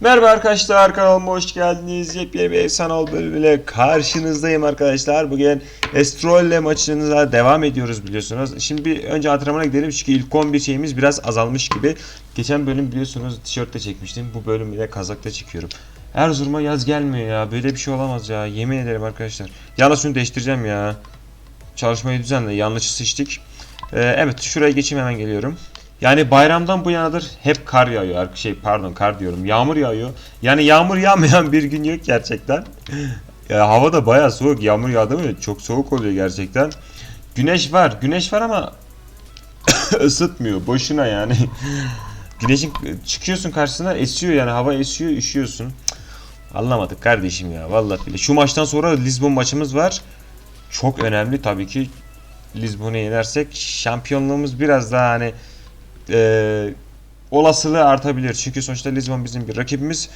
Merhaba arkadaşlar kanalıma hoş geldiniz. Yepyeni bir efsane bölümüyle karşınızdayım arkadaşlar. Bugün Estrolle maçınıza devam ediyoruz biliyorsunuz. Şimdi bir önce antrenmana gidelim çünkü ilk 11 şeyimiz biraz azalmış gibi. Geçen bölüm biliyorsunuz tişörtte çekmiştim. Bu bölüm ile kazakta çekiyorum. Erzurum'a yaz gelmiyor ya. Böyle bir şey olamaz ya. Yemin ederim arkadaşlar. Yalnız şunu değiştireceğim ya. Çalışmayı düzenle. Yanlış seçtik. Ee, evet şuraya geçeyim hemen geliyorum. Yani bayramdan bu yanadır hep kar yağıyor. Şey pardon kar diyorum. Yağmur yağıyor. Yani yağmur yağmayan bir gün yok gerçekten. Ya hava da bayağı soğuk. Yağmur yağdı mı çok soğuk oluyor gerçekten. Güneş var. Güneş var ama ısıtmıyor. Boşuna yani. Güneşin çıkıyorsun karşısına esiyor yani hava esiyor üşüyorsun. Anlamadık kardeşim ya vallahi bile. Şu maçtan sonra Lisbon maçımız var. Çok önemli tabii ki Lisbon'u yenersek şampiyonluğumuz biraz daha hani e, olasılığı artabilir. Çünkü sonuçta Lisbon bizim bir rakibimiz.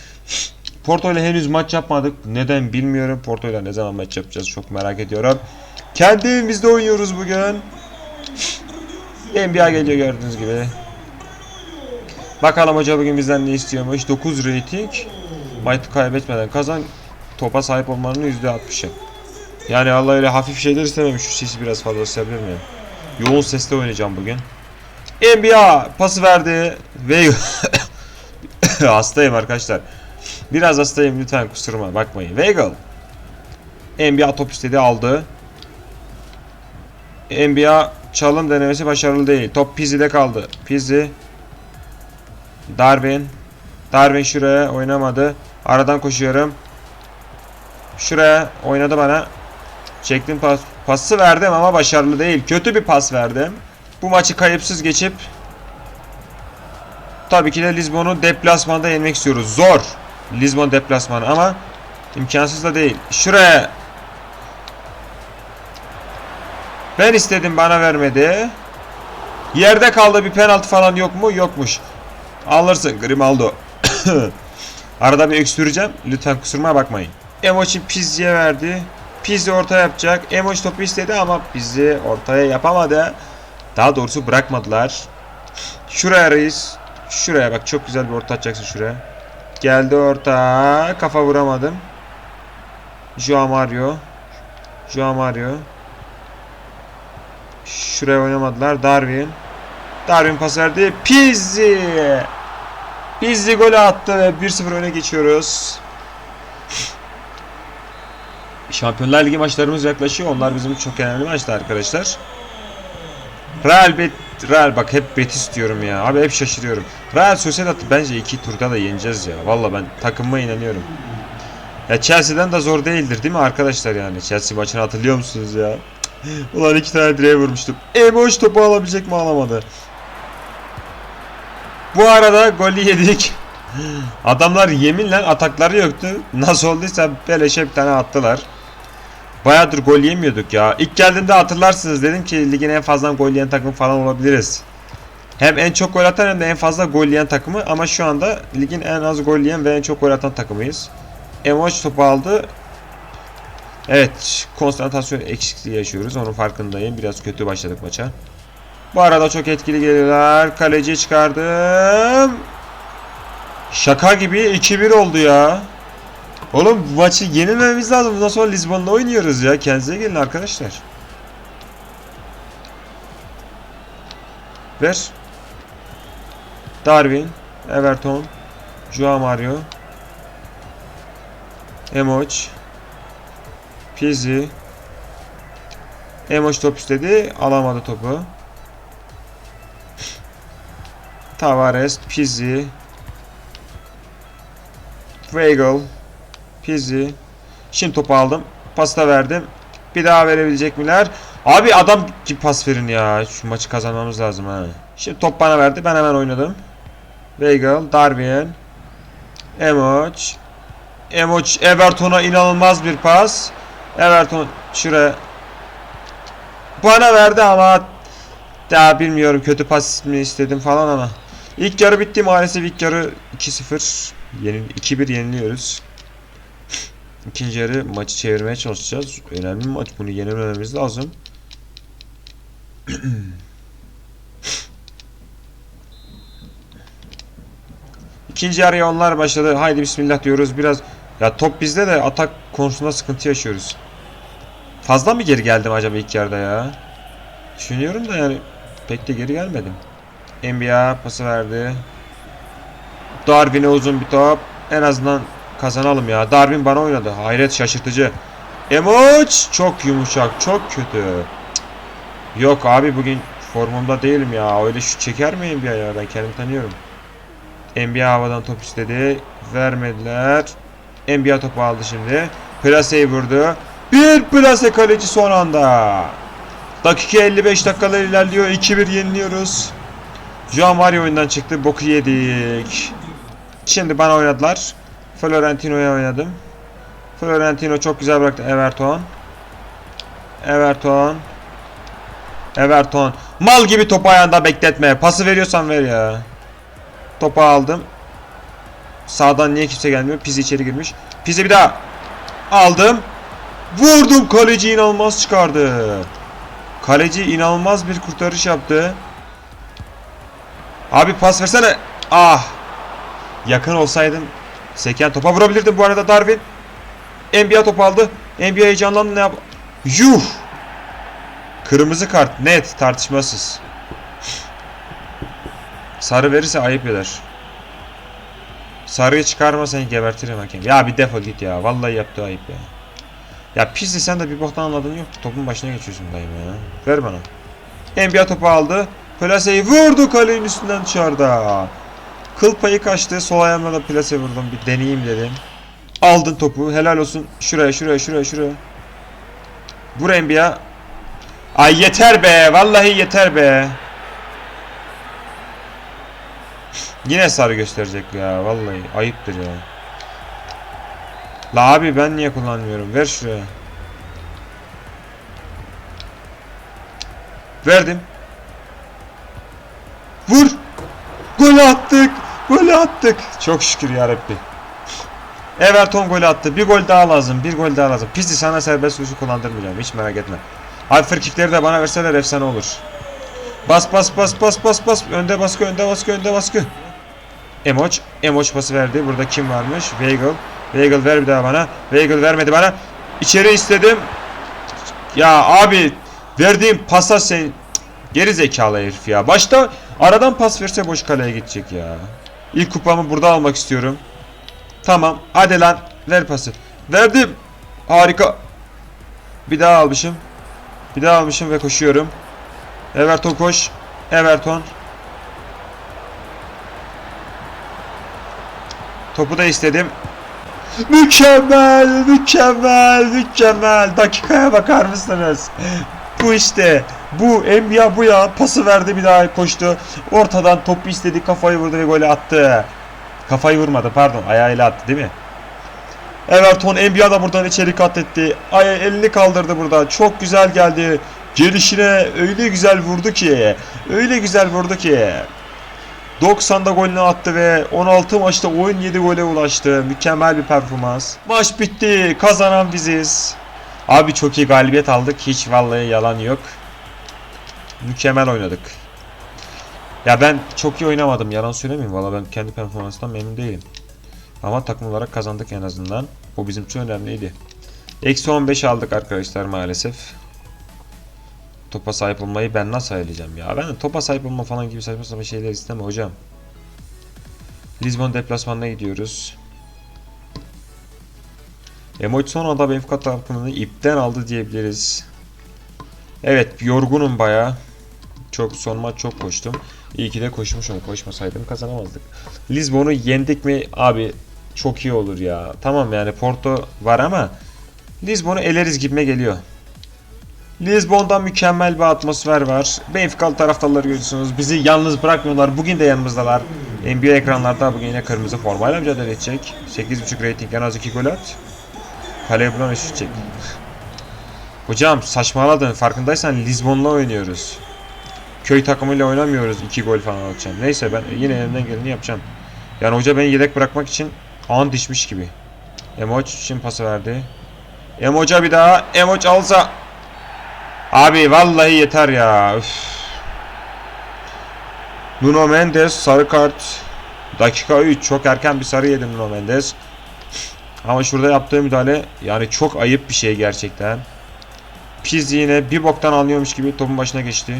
Porto ile henüz maç yapmadık. Neden bilmiyorum. Porto ile ne zaman maç yapacağız çok merak ediyorum. Kendi evimizde oynuyoruz bugün. NBA geliyor gördüğünüz gibi. Bakalım hoca bugün bizden ne istiyormuş. 9 rating. Maçı kaybetmeden kazan. Topa sahip olmanın %60'ı. Yani Allah öyle hafif şeyler istememiş. Şu sesi biraz fazla sevebilir miyim? Yoğun sesle oynayacağım bugün. NBA pası verdi ve hastayım arkadaşlar. Biraz hastayım lütfen kusuruma bakmayın. Weigl. NBA top istedi aldı. NBA çalım denemesi başarılı değil. Top Pizzi'de kaldı. Pizzi. Darwin. Darwin şuraya oynamadı. Aradan koşuyorum. Şuraya oynadı bana. Çektim pas, pası verdim ama başarılı değil. Kötü bir pas verdim. Bu maçı kayıpsız geçip tabii ki de Lisbon'u deplasmanda yenmek istiyoruz. Zor. Lisbon deplasmanı ama imkansız da değil. Şuraya ben istedim bana vermedi. Yerde kaldı bir penaltı falan yok mu? Yokmuş. Alırsın Grimaldo. Arada bir öksüreceğim. Lütfen kusuruma bakmayın. Emoçi Pizzi'ye verdi. Pizzi orta yapacak. Emoç topu istedi ama Pizzi ortaya yapamadı. Daha doğrusu bırakmadılar. Şuraya reis. Şuraya bak çok güzel bir orta atacaksın şuraya. Geldi orta. Kafa vuramadım. Joao Mario. Joao Mario. Şuraya oynamadılar. Darwin. Darwin pas verdi. Pizzi. Pizzi golü attı ve 1-0 öne geçiyoruz. Şampiyonlar Ligi maçlarımız yaklaşıyor. Onlar bizim çok önemli maçlar arkadaşlar. Real Bet Real bak hep Betis diyorum ya. Abi hep şaşırıyorum. Real Sociedad bence iki turda da yeneceğiz ya. Valla ben takımıma inanıyorum. Ya Chelsea'den de zor değildir değil mi arkadaşlar yani? Chelsea maçını hatırlıyor musunuz ya? Ulan iki tane direğe vurmuştum. E boş topu alabilecek mi alamadı. Bu arada golü yedik. Adamlar yeminle atakları yoktu. Nasıl olduysa beleşe bir tane attılar. Bayağıdır gol yemiyorduk ya. İlk geldiğimde hatırlarsınız dedim ki ligin en fazla gol yiyen takım falan olabiliriz. Hem en çok gol atan hem de en fazla gol yiyen takımı ama şu anda ligin en az gol yiyen ve en çok gol atan takımıyız. Emoç topu aldı. Evet, konsantrasyon eksikliği yaşıyoruz. Onun farkındayım. Biraz kötü başladık maça. Bu arada çok etkili geliyorlar. Kaleci çıkardım. Şaka gibi 2-1 oldu ya. Oğlum maçı yenilmemiz lazım. Bundan sonra Lisbon'da oynuyoruz ya. Kendinize gelin arkadaşlar. Ver. Darwin. Everton. Joao Mario. Emoç. Pizzi. Emoç top istedi. Alamadı topu. Tavares. Pizzi. Weigl. Pizzi. Şimdi topu aldım. Pasta verdim. Bir daha verebilecek miler? Abi adam gibi pas verin ya. Şu maçı kazanmamız lazım ha. Şimdi top bana verdi. Ben hemen oynadım. Weigl, Darwin, Emoç. Emoç Everton'a inanılmaz bir pas. Everton şuraya bana verdi ama daha bilmiyorum kötü pas mi istedim falan ama ilk yarı bitti maalesef ilk yarı 2-0 yenil 2-1 yeniliyoruz. İkinci yarı maçı çevirmeye çalışacağız. Önemli bir maç. Bunu yenemememiz lazım. İkinci yarıya onlar başladı. Haydi bismillah diyoruz. Biraz ya top bizde de atak konusunda sıkıntı yaşıyoruz. Fazla mı geri geldim acaba ilk yarıda ya? Düşünüyorum da yani pek de geri gelmedim. NBA pası verdi. Darwin'e uzun bir top. En azından kazanalım ya. Darwin bana oynadı. Hayret şaşırtıcı. Emoç çok yumuşak, çok kötü. Yok abi bugün formumda değilim ya. Öyle şu çeker mi NBA ya? Ben kendimi tanıyorum. NBA havadan top istedi. Vermediler. NBA topu aldı şimdi. Plaseyi vurdu. Bir plase kaleci son anda. Dakika 55 dakikalar ilerliyor. 2-1 yeniliyoruz. Joao Mario oyundan çıktı. Boku yedik. Şimdi bana oynadılar. Florentino'ya oynadım. Florentino çok güzel bıraktı. Everton. Everton. Everton. Mal gibi topu ayağında bekletme. Pası veriyorsan ver ya. Topu aldım. Sağdan niye kimse gelmiyor? Pizzi içeri girmiş. Pizzi bir daha. Aldım. Vurdum. Kaleci inanılmaz çıkardı. Kaleci inanılmaz bir kurtarış yaptı. Abi pas versene. Ah. Yakın olsaydım seken topa vurabilirdim bu arada Darwin. NBA top aldı. NBA heyecanlandı ne yap? Yuh. Kırmızı kart net tartışmasız. Sarı verirse ayıp eder. Sarıyı çıkarma seni gebertirim hakem. Ya bir defol git ya. Vallahi yaptığı ayıp ya. Ya pizzi sen de bir boktan anladın yok. Topun başına geçiyorsun dayım ya. Ver bana. NBA topu aldı. Plaseyi vurdu kalenin üstünden dışarıda. Kıl payı kaçtı. Sol ayağımla da plase vurdum. Bir deneyeyim dedim. Aldın topu. Helal olsun. Şuraya şuraya şuraya şuraya. Vur NBA. Ay yeter be. Vallahi yeter be. Yine sarı gösterecek ya. Vallahi ayıptır ya. La abi ben niye kullanmıyorum? Ver şuraya. Verdim. Vur. Gol attık. Çok şükür ya Rabbi. Everton gol attı. Bir gol daha lazım. Bir gol daha lazım. Pizzi sana serbest vuruşu kullandırmayacağım. Hiç merak etme. Abi frikikleri de bana verseler efsane olur. Bas bas bas bas bas bas. Önde baskı önde baskı önde baskı. Emoç. Emoç pası verdi. Burada kim varmış? Weigl. Weigl ver bir daha bana. Weigl vermedi bana. İçeri istedim. Ya abi verdiğim pasa sen geri zekalı herif ya. Başta aradan pas verse boş kaleye gidecek ya. İlk kupamı burada almak istiyorum. Tamam. Hadi lan. Ver pası. Verdim. Harika. Bir daha almışım. Bir daha almışım ve koşuyorum. Everton koş. Everton. Topu da istedim. Mükemmel, mükemmel, mükemmel. Dakikaya bakar mısınız? Bu işte. Bu NBA bu ya. Pası verdi bir daha koştu. Ortadan topu istedi, kafayı vurdu ve golü attı. Kafayı vurmadı pardon. Ayağıyla attı değil mi? Everton NBA da buradan içeri kat etti. Ay elini kaldırdı burada. Çok güzel geldi. Gelişine öyle güzel vurdu ki. Öyle güzel vurdu ki. 90'da golünü attı ve 16 maçta 17 gole ulaştı. Mükemmel bir performans. Maç bitti. Kazanan biziz. Abi çok iyi galibiyet aldık. Hiç vallahi yalan yok. Mükemmel oynadık. Ya ben çok iyi oynamadım. Yalan söylemeyeyim. Valla ben kendi performansından memnun değilim. Ama takım olarak kazandık en azından. Bu bizim için önemliydi. Eksi 15 aldık arkadaşlar maalesef. Topa sahip olmayı ben nasıl ayarlayacağım ya? Ben de topa sahip olma falan gibi saçma sapan şeyler isteme hocam. Lisbon deplasmanına gidiyoruz. Son anda Benfica takımını ipten aldı diyebiliriz. Evet yorgunum baya. Çok son maç çok koştum. İyi ki de koşmuşum. Koşmasaydım kazanamazdık. Lisbon'u yendik mi abi çok iyi olur ya. Tamam yani Porto var ama Lisbon'u eleriz gibime geliyor. Lisbon'da mükemmel bir atmosfer var. Benfica'lı taraftarları görüyorsunuz. Bizi yalnız bırakmıyorlar. Bugün de yanımızdalar. NBA ekranlarda bugün yine kırmızı formayla mücadele edecek. 8.5 rating en az 2 gol at. Kaleye bulan. Hocam saçmaladın. Farkındaysan Lisbon'la oynuyoruz. Köy takımıyla oynamıyoruz. 2 gol falan atacağım. Neyse ben yine elimden geleni yapacağım. Yani hoca beni yedek bırakmak için an dişmiş gibi. Emoç şimdi pası verdi. Emoç'a bir daha. Emoç alsa. Abi vallahi yeter ya. Üf. Nuno Mendes sarı kart. Dakika 3 çok erken bir sarı yedim Nuno Mendes. Ama şurada yaptığı müdahale yani çok ayıp bir şey gerçekten. Pizzi yine bir boktan anlıyormuş gibi topun başına geçti.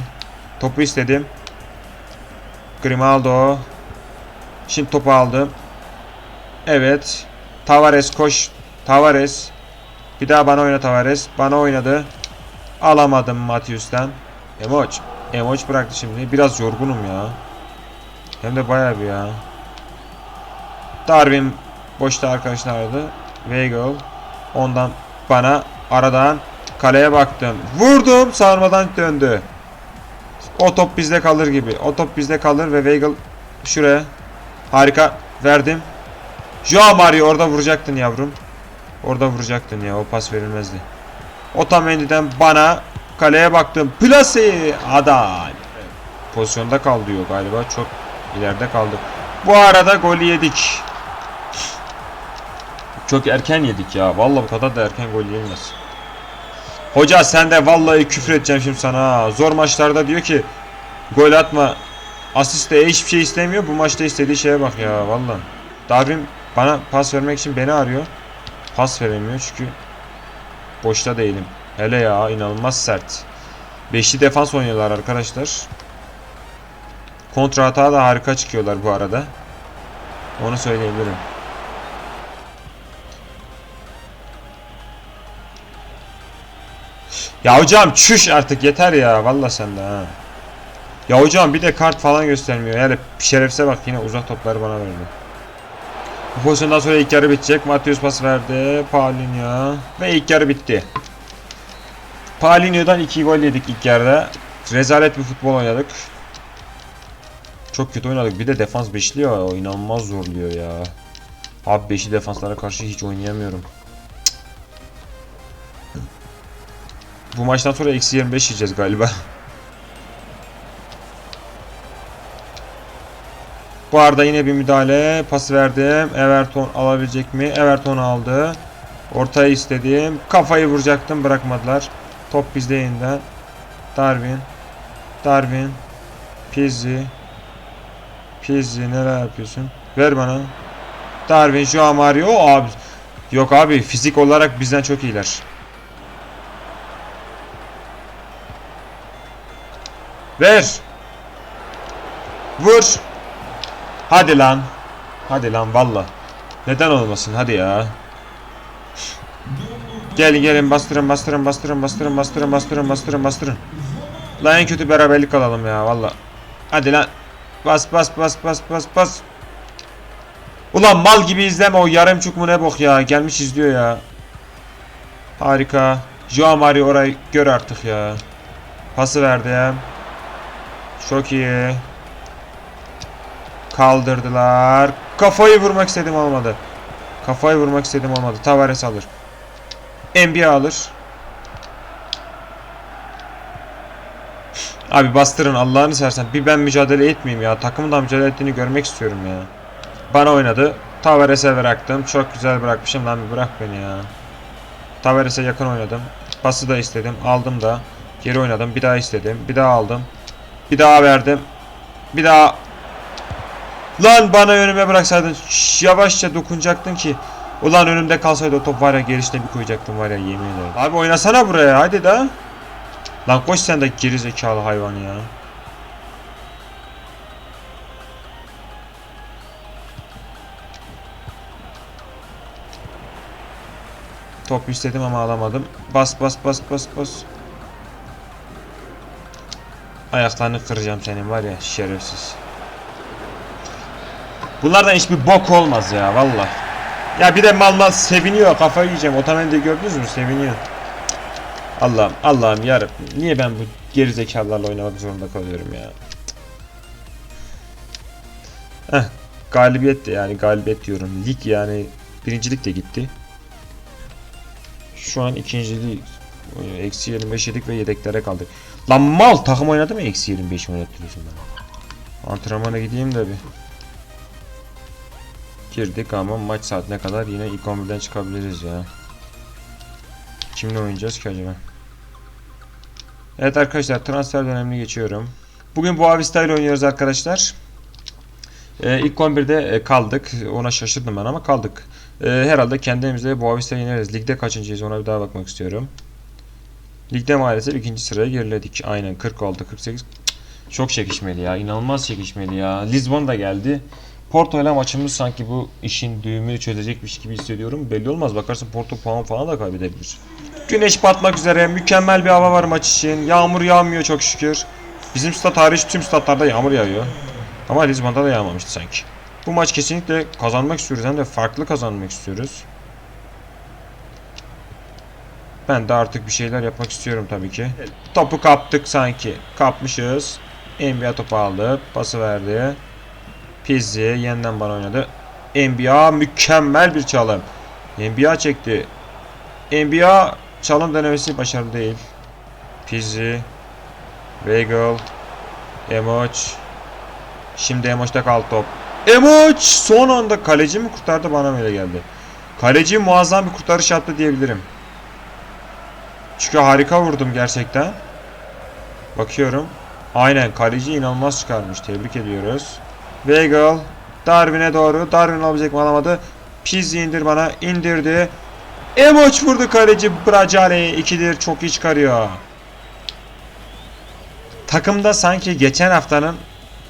Topu istedim. Grimaldo. Şimdi topu aldım. Evet. Tavares koş. Tavares. Bir daha bana oyna Tavares. Bana oynadı. Alamadım Matius'tan. Emoç. Emoç bıraktı şimdi. Biraz yorgunum ya. Hem de bayağı bir ya. Darwin boşta arkadaşlar aradı. Weigl. Ondan bana aradan kaleye baktım. Vurdum. Sarmadan döndü. O top bizde kalır gibi. O top bizde kalır ve Weigl şuraya. Harika. Verdim. Joao Mario orada vuracaktın yavrum. Orada vuracaktın ya. O pas verilmezdi. Otamendi'den bana kaleye baktım. Plase adam. Pozisyonda kaldı diyor galiba. Çok ileride kaldı. Bu arada golü yedik. Çok erken yedik ya. Vallahi bu kadar da erken gol yenilmez. Hoca sen de vallahi küfür edeceğim şimdi sana. Zor maçlarda diyor ki gol atma. Asist de hiçbir şey istemiyor. Bu maçta istediği şeye bak ya vallahi. Darwin bana pas vermek için beni arıyor. Pas veremiyor çünkü boşta değilim. Hele ya inanılmaz sert. Beşli defans oynuyorlar arkadaşlar. Kontra hata da harika çıkıyorlar bu arada. Onu söyleyebilirim. Ya hocam çüş artık yeter ya. Vallahi sen de ha. Ya hocam bir de kart falan göstermiyor. Yani şerefse bak yine uzak topları bana verdi. Bu pozisyondan sonra ilk yarı bitecek. Matius pas verdi. Paulinho. Ve ilk yarı bitti. Paulinho'dan 2 gol yedik ilk yarıda. Rezalet bir futbol oynadık. Çok kötü oynadık. Bir de defans beşliyor. O inanılmaz zorluyor ya. Abi beşli defanslara karşı hiç oynayamıyorum. Bu maçtan sonra eksi 25 yiyeceğiz galiba. Bu arada yine bir müdahale. Pas verdim. Everton alabilecek mi? Everton aldı. Ortayı istedim. Kafayı vuracaktım. Bırakmadılar. Top bizde yeniden. Darwin. Darwin. Pizzi. Pizzi neler yapıyorsun? Ver bana. Darwin, Joao Mario. Abi. Yok abi fizik olarak bizden çok iyiler. Ver. Vur. Hadi lan. Hadi lan valla. Neden olmasın hadi ya. Gel gelin bastırın bastırın bastırın bastırın bastırın bastırın bastırın bastırın. Lan en kötü beraberlik alalım ya valla. Hadi lan. Bas bas bas bas bas bas. Ulan mal gibi izleme o yarım çuk mu ne bok ya. Gelmiş izliyor ya. Harika. Joao Mario orayı gör artık ya. Pası verdi. Çok iyi. Kaldırdılar. Kafayı vurmak istedim olmadı. Kafayı vurmak istedim olmadı. Tavares alır. NBA alır. Abi bastırın Allah'ını sersen. Bir ben mücadele etmeyeyim ya. Takımın da mücadele ettiğini görmek istiyorum ya. Bana oynadı. Tavares'e bıraktım. Çok güzel bırakmışım lan bir bırak beni ya. Tavares'e yakın oynadım. Pası da istedim. Aldım da. Geri oynadım. Bir daha istedim. Bir daha aldım. Bir daha verdim. Bir daha Lan bana önüme bıraksaydın şş, yavaşça dokunacaktın ki. Ulan önümde kalsaydı o top var ya gelişine bir koyacaktım var ya yemin ederim. Abi oynasana buraya hadi da. Lan koş sen de geri zekalı hayvan ya. Top istedim ama alamadım. Bas bas bas bas bas. Ayaklarını kıracağım senin var ya şerefsiz. Bunlardan hiçbir bok olmaz ya valla. Ya bir de mal mal seviniyor kafayı yiyeceğim. Otamendi gördünüz mü seviniyor. Allah'ım Allah'ım yarabbim. Niye ben bu gerizekalılarla oynamak zorunda kalıyorum ya. Heh, galibiyet de yani galibiyet diyorum. Lig yani birincilik de gitti. Şu an ikinciliği eksi 25 yedik ve yedeklere kaldık. Lan mal takım oynadı mı eksi 25 oynattırıyorsun bana. Antrenmana gideyim de bir. Girdik ama maç saatine kadar yine ilk 11'den çıkabiliriz ya. Kimle oynayacağız ki acaba? Evet arkadaşlar transfer dönemini geçiyorum. Bugün Boavista ile oynuyoruz arkadaşlar. E, ilk 11'de e, kaldık. Ona şaşırdım ben ama kaldık. E, herhalde kendimize Boavista'yı yeneriz. Ligde kaçıncıyız ona bir daha bakmak istiyorum. Ligde maalesef ikinci sıraya geriledik. Aynen 40 oldu 48. Çok çekişmeli ya. inanılmaz çekişmeli ya. Lisbon da geldi. Porto ile maçımız sanki bu işin düğümünü çözecekmiş gibi hissediyorum. Belli olmaz. Bakarsın Porto puan falan da kaybedebilir. Güneş batmak üzere. Mükemmel bir hava var maç için. Yağmur yağmıyor çok şükür. Bizim stat hariç tüm statlarda yağmur yağıyor. Ama Lisbon'da da yağmamıştı sanki. Bu maç kesinlikle kazanmak istiyoruz. Hem de farklı kazanmak istiyoruz. Ben de artık bir şeyler yapmak istiyorum tabii ki. Topu kaptık sanki. Kapmışız. NBA topu aldı. Pası verdi. Pizzi yeniden bana oynadı. NBA mükemmel bir çalım. NBA çekti. NBA çalım denemesi başarılı değil. Pizzi. Weigel. Emoç. Şimdi Emoç'ta kaldı top. Emoç son anda kaleci mi kurtardı bana mı öyle geldi. Kaleci muazzam bir kurtarış yaptı diyebilirim. Çünkü harika vurdum gerçekten. Bakıyorum. Aynen kaleci inanılmaz çıkarmış. Tebrik ediyoruz. Weigel Darwin'e doğru. Darwin alabilecek mi alamadı. Pizzi indir bana. indirdi. Emoç vurdu kaleci. Bracale ikidir. Çok iyi çıkarıyor. Takımda sanki geçen haftanın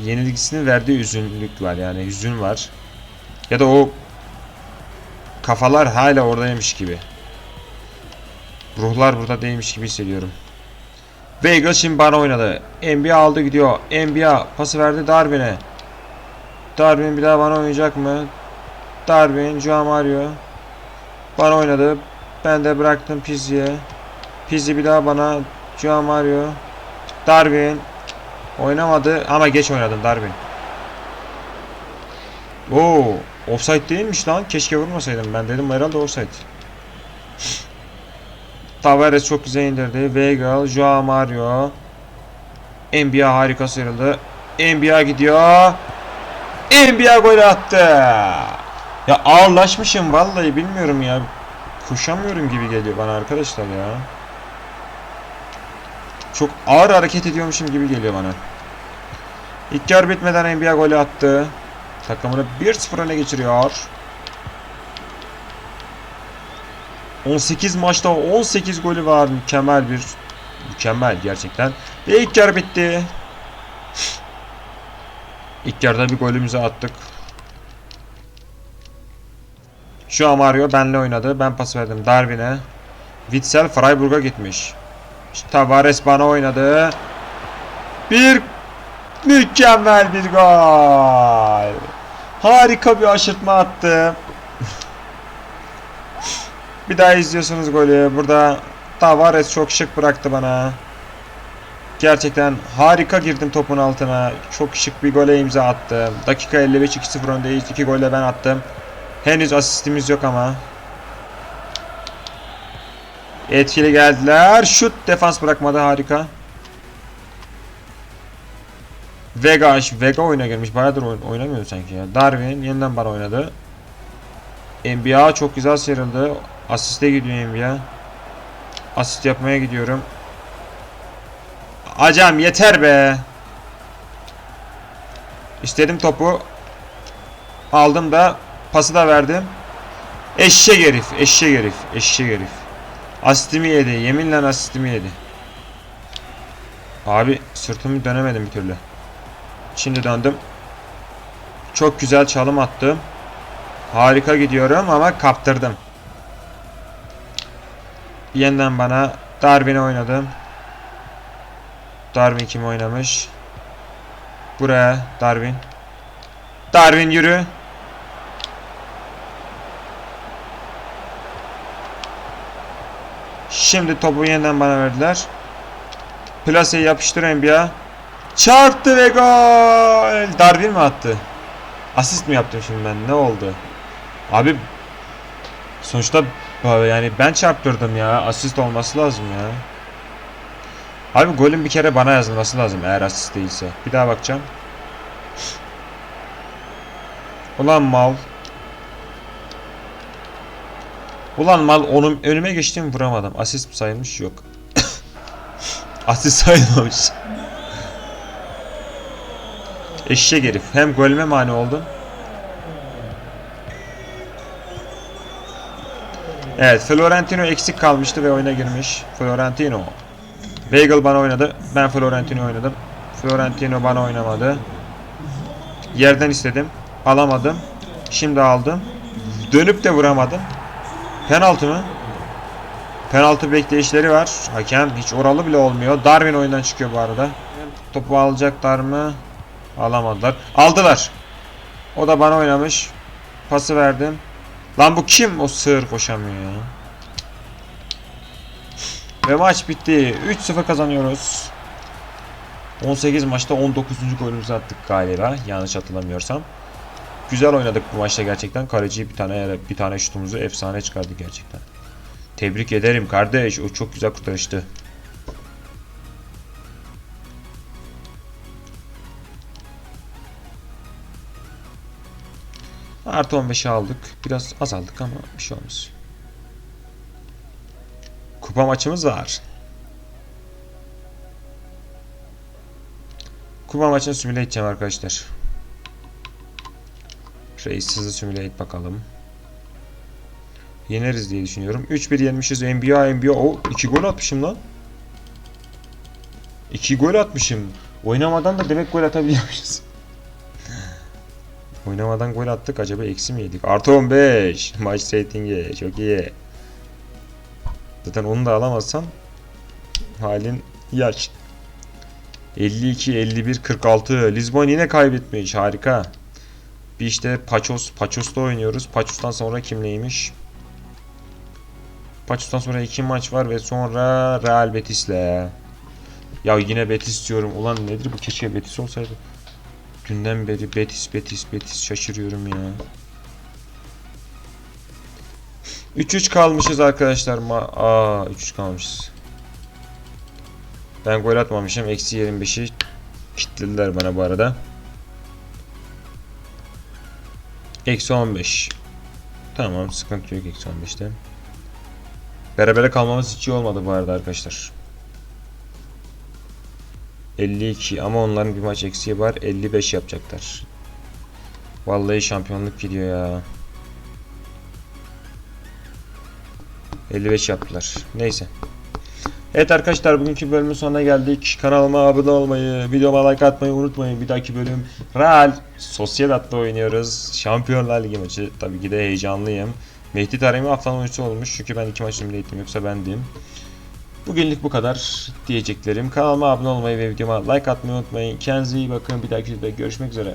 yenilgisini verdiği üzünlük var. Yani hüzün var. Ya da o kafalar hala oradaymış gibi. Ruhlar burada değilmiş gibi hissediyorum. Vega şimdi bana oynadı. NBA aldı gidiyor. NBA pası verdi Darwin'e. Darwin bir daha bana oynayacak mı? Darwin, Joao Mario. Bana oynadı. Ben de bıraktım Pizzi'ye. Pizzi bir daha bana. Joao Mario. Darwin. Oynamadı ama geç oynadım Darwin. Oo, offside değilmiş lan. Keşke vurmasaydım. Ben dedim herhalde offside. Tavares çok güzel indirdi. Weigel, Joao Mario. NBA harika sıyrıldı. NBA gidiyor. NBA gol attı. Ya ağırlaşmışım vallahi bilmiyorum ya. Koşamıyorum gibi geliyor bana arkadaşlar ya. Çok ağır hareket ediyormuşum gibi geliyor bana. İlk yarı bitmeden NBA golü attı. Takımını 1-0 öne geçiriyor. 18 maçta 18 golü var. Mükemmel bir mükemmel gerçekten. Ve ilk yarı bitti. İlk yarıda bir golümüzü attık. Şu an Mario benle oynadı. Ben pas verdim Darwin'e. Witzel Freiburg'a gitmiş. Tavares bana oynadı. Bir mükemmel bir gol. Harika bir aşırtma attı. Bir daha izliyorsunuz golü. Burada Tavares çok şık bıraktı bana. Gerçekten harika girdim topun altına. Çok şık bir gole imza attım. Dakika 55 2-0 öndeyiz. 2 golle ben attım. Henüz asistimiz yok ama. Etkili geldiler. Şut defans bırakmadı harika. Vega, Vega oyuna girmiş. Bayağıdır oyun, oynamıyor sanki ya. Darwin yeniden bana oynadı. NBA çok güzel sıyrıldı. Asiste gidiyor NBA. Asist yapmaya gidiyorum. Acam yeter be. İstedim topu. Aldım da pası da verdim. Eşek herif, eşek herif, eşek herif. Asistimi yedi, yeminle asistimi yedi. Abi sırtımı dönemedim bir türlü. Şimdi döndüm. Çok güzel çalım attım. Harika gidiyorum ama kaptırdım. Yeniden bana Darwin'e oynadım. Darwin kim oynamış? Buraya Darwin. Darwin yürü. Şimdi topu yeniden bana verdiler. Plaseyi yapıştır NBA. Çarptı ve gol. Darwin mi attı? Asist mi yaptım şimdi ben? Ne oldu? Abi sonuçta yani ben çarptırdım ya. Asist olması lazım ya. Abi golün bir kere bana yazılması lazım eğer asist değilse. Bir daha bakacağım. Ulan mal. Ulan mal onun önüme geçtim vuramadım. Asist sayılmış? Yok. asist sayılmamış. Eşek herif. Hem golüme mani oldu. Evet Florentino eksik kalmıştı ve oyuna girmiş. Florentino. Weigl bana oynadı. Ben Florentino oynadım. Florentino bana oynamadı. Yerden istedim. Alamadım. Şimdi aldım. Dönüp de vuramadım. Penaltı mı? Penaltı bekleyişleri var. Hakem hiç oralı bile olmuyor. Darwin oyundan çıkıyor bu arada. Topu alacaklar mı? Alamadılar. Aldılar. O da bana oynamış. Pası verdim. Lan bu kim? O sığır koşamıyor ya. Ve maç bitti. 3-0 kazanıyoruz. 18 maçta 19. golümüzü attık galiba. Yanlış hatırlamıyorsam. Güzel oynadık bu maçta gerçekten. Kaleci bir tane bir tane şutumuzu efsane çıkardı gerçekten. Tebrik ederim kardeş. O çok güzel kurtarıştı. Artı 15'i aldık. Biraz azaldık ama bir şey olmaz. Kupa maçımız var. Kupa maçını simüle edeceğim arkadaşlar. Reis hızlı simüle et bakalım. Yeneriz diye düşünüyorum. 3-1 yenmişiz. NBA NBA. O 2 gol atmışım lan. 2 gol atmışım. Oynamadan da demek gol atabiliyormuşuz. Oynamadan gol attık. Acaba eksi mi yedik? Artı 15. Maç ratingi. Çok iyi. Zaten onu da alamazsan halin yaş. 52, 51, 46. Lisbon yine kaybetmiş. Harika. Bir işte Paços. Paços'ta oynuyoruz. Paços'tan sonra kimleymiş? Paços'tan sonra iki maç var ve sonra Real Betis'le. Ya yine Betis diyorum. Ulan nedir bu? Keşke Betis olsaydı. Dünden beri Betis, Betis, Betis şaşırıyorum ya. 3-3 kalmışız arkadaşlar. Ma Aa 3-3 kalmışız. Ben gol atmamışım. Eksi 25'i kitlediler bana bu arada. Eksi 15. Tamam sıkıntı yok eksi 15'te. Berabere kalmamız hiç iyi olmadı bu arada arkadaşlar. 52 ama onların bir maç eksiği var. 55 yapacaklar. Vallahi şampiyonluk gidiyor ya. 55 yaptılar. Neyse. Evet arkadaşlar bugünkü bölümün sonuna geldik. Kanalıma abone olmayı, videoma like atmayı unutmayın. Bir dahaki bölüm Real Sociedad'da oynuyoruz. Şampiyonlar Ligi maçı. Tabii ki de heyecanlıyım. Mehdi Taremi haftanın oyuncusu olmuş. Çünkü ben iki maç ettim yoksa bendim. Bugünlük bu kadar diyeceklerim. Kanalıma abone olmayı ve videoma like atmayı unutmayın. Kendinize iyi bakın. Bir dahaki videoda görüşmek üzere.